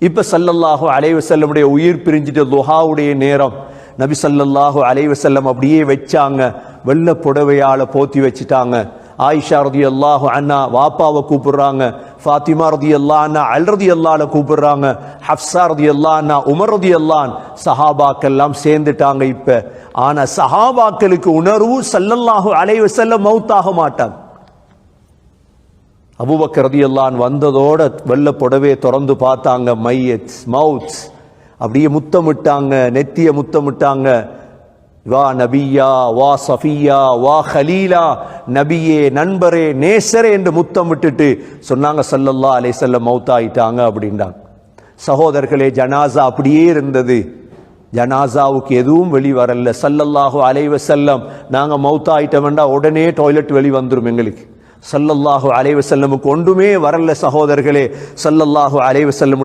இப்ப சல்லல்லாஹு அலைவசல்லமுடைய உயிர் பிரிஞ்சிட்ட துஹாவுடைய நேரம். நபி சல்லல்லாஹு அலைவசல்லம் செல்லம் அப்படியே வச்சாங்க. வெள்ள புடவையால போத்தி வச்சுட்டாங்க. ஆயிஷா ரதி அல்லாஹு அண்ணா வாப்பாவை கூப்பிடுறாங்க. ஃபாத்திமா ரதி அல்லா அண்ணா அல் ரதி அல்லால கூப்பிடுறாங்க. ஹப்சா ரதி அல்லா அண்ணா உமர் ரதி அல்லான் சஹாபாக்கெல்லாம் சேர்ந்துட்டாங்க இப்ப. ஆனா சஹாபாக்களுக்கு உணர்வு சல்லல்லாஹு அலைஹி மவுத்தாக மாட்டாங்க. அபூபக்கர் வந்ததோட வெள்ள புடவையை திறந்து பார்த்தாங்க. மையத் மவுத். அப்படியே முத்தமிட்டாங்க நெத்திய முத்தமிட்டாங்க. வா நபியா வா சஃபியா வா ஹலீலா நபியே நண்பரே நேசரே என்று முத்தமிட்டுட்டு சொன்னாங்க. சல்லல்லா அலைஹிஸ்ஸல்லம் மௌத்தாயிட்டாங்க அப்படின்றாங்க. சகோதரர்களே ஜனாசா அப்படியே இருந்தது. ஜனாசாவுக்கு எதுவும் வெளி வரல. சல்லல்லாஹு அலைவ செல்லம் நாங்கள் மௌத்தாயிட்டோம்னா உடனே டாய்லெட் வெளி வந்துரும் எங்களுக்கு. சல்லல்லாஹு அலைவசல்லமுக்கு ஒன்றுமே வரல சகோதரர்களே. சல்லல்லாஹு அலைவசல்லம்